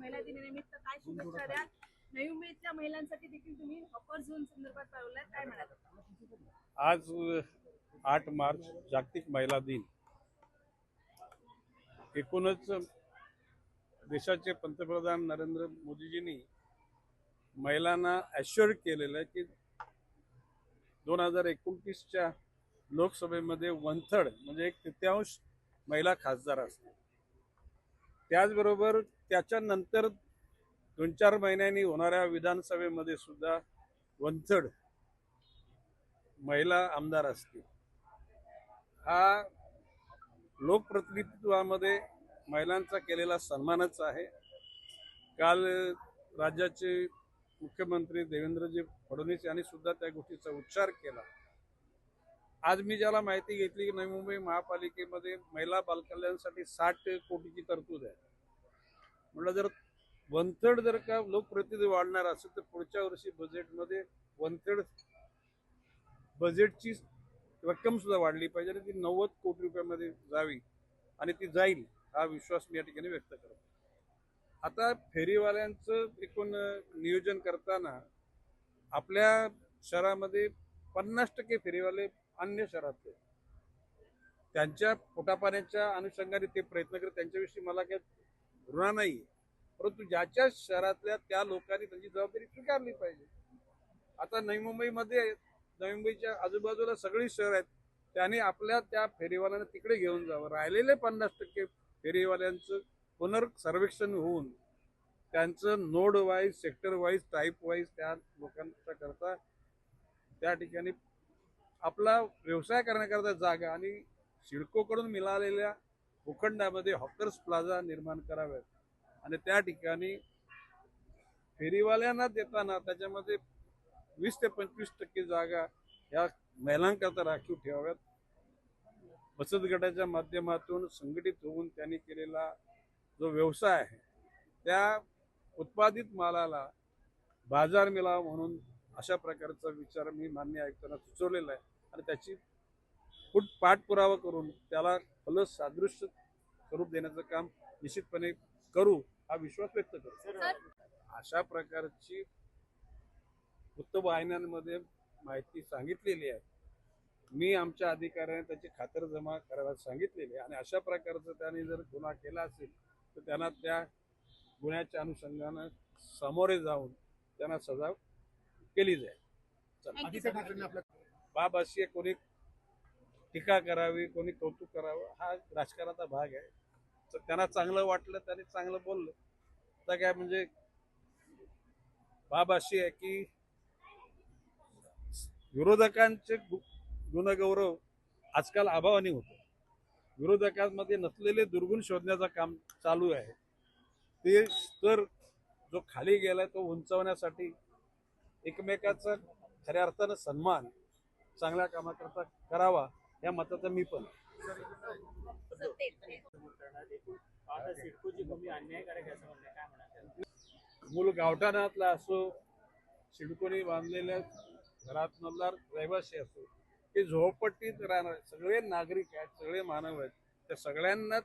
महिला दिनानिमित्त काय शुभेच्छा द्याल? नवी मुंबईतल्या महिलांसाठी देखील तुम्ही अपर झोन संदर्भात पाळवलाय काय म्हणाल? आज आठ मार्च जागतिक महिला दिन. एकूणच देशाचे पंतप्रधान नरेंद्र मोदीजींनी महिलांना ॲश्युअर केलेलं आहे की दोन हजार एकोणतीसच्या लोकसभेमध्ये वन थर्ड म्हणजे एक तृतीयांश महिला खासदार असतील. त्याचबरोबर त्याच्यानंतर दोन चार महिन्यांनी होणाऱ्या विधानसभेमध्ये सुद्धा वंचड महिला आमदार असतील. हा लोकप्रतिनिधित्वामध्ये महिलांचा केलेला सन्मानच आहे. काल राज्याचे मुख्यमंत्री देवेंद्रजी फडणवीस यांनी सुद्धा त्या गोष्टीचा उच्चार केला. आज मी ज्याला माहिती घेतली की नवी मुंबई महापालिकेमध्ये महिला बालकल्याणसाठी साठ कोटीची तरतूद आहे. म्हटलं जर वन थर्ड जर का लोकप्रतिनिधी वाढणार असेल तर पुढच्या वर्षी बजेटमध्ये वन थर्ड बजेटची रक्कम सुद्धा वाढली पाहिजे आणि ती नव्वद कोटी रुपयामध्ये जावी आणि ती जाईल हा विश्वास मी या ठिकाणी व्यक्त करतो. आता फेरीवाल्यांचं एकूण नियोजन करताना आपल्या शहरामध्ये पन्नास टक्के फेरीवाले अन्य शहरातले. त्यांच्या पोटापाण्याच्या अनुषंगाने ते प्रयत्न करत त्यांच्याविषयी मला काही घृणा नाही. परंतु ज्याच्या शहरातल्या त्या लोकांनी त्यांची जबाबदारी स्वीकारली पाहिजे. आता नवी मुंबईमध्ये नवी मुंबईच्या आजूबाजूला सगळी शहर आहेत. त्याने आपल्या त्या फेरीवाल्यांना तिकडे घेऊन जावं. राहिलेले पन्नास टक्के फेरीवाल्यांचं पुनर्सर्वेक्षण होऊन त्यांचं node wise sector wise type wise त्या लोकांच्या करता त्या ठिकाणी आपला व्यवसाय करण्याकरता जागा आणि सिडकोकडून मिळालेल्या भूखंडामध्ये हॉकर्स प्लाझा निर्माण कराव्यात. आणि त्या ठिकाणी फेरीवाल्यांना देताना त्याच्यामध्ये वीस ते पंचवीस टक्के जागा या महिलांकरता राखीव ठेवाव्यात. बचत गटाच्या माध्यमातून संघटित होऊन त्यांनी केलेला जो व्यवसाय आहे त्या उत्पादित मालाला बाजार मिळावा म्हणून अशा प्रकारचा विचार मी मान्य आयुक्तांना सुचवलेला आहे. आणि त्याची फुट पाठपुरावा करून त्याला फलस सादृश्य स्वरूप देण्याचं काम निश्चितपणे करू हा विश्वास व्यक्त करतो. सर अशा प्रकारची वृत्तवाहिन्यांमध्ये माहिती सांगितलेली आहे. मी आमच्या अधिकाऱ्याने त्याची खातर जमा करायला सांगितलेली आहे. आणि अशा प्रकारचं त्याने जर गुन्हा केला असेल तर त्यांना त्या गुन्ह्याच्या अनुषंगानं सामोरे जाऊन त्यांना सजा केली जाईल बाब अशी आहे, कोणी टीका करावी कोणी कौतुक करावं हा राजकारणाचा भाग आहे. तर त्यांना चांगलं वाटलं त्याने चांगलं बोललं. आता काय म्हणजे बाब अशी आहे की विरोधकांचे गु- गुणगौरव आजकाल अभावाने होतो. विरोधकांमध्ये नसलेले दुर्गुण शोधण्याचं काम चालू आहे. ते स्तर जो खाली गेलाय तो उंचवण्यासाठी एकमेकाचा खऱ्या अर्थानं सन्मान चांगल्या कामाकरता करावा या मताचा मी पण. काय मूल गावठाणातला असो सिडकोनी बांधलेल्या घरात मधला रहिवासी असो ते झोपट्टीत राहणार सगळे नागरिक आहेत सगळे मानव आहेत. त्या सगळ्यांना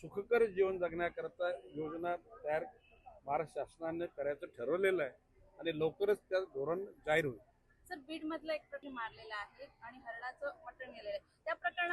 सुखकर जीवन जगण्याकरता योजना तयार महाराष्ट्र शासनाने करायचं ठरवलेलं आहे. आणि लवकरच त्या धोरण जाहीर होईल. सर बीड मधला एक प्रकरण मारलेला आहे आणि हरणाचं मटण गेलेलं आहे. त्या प्रकरणात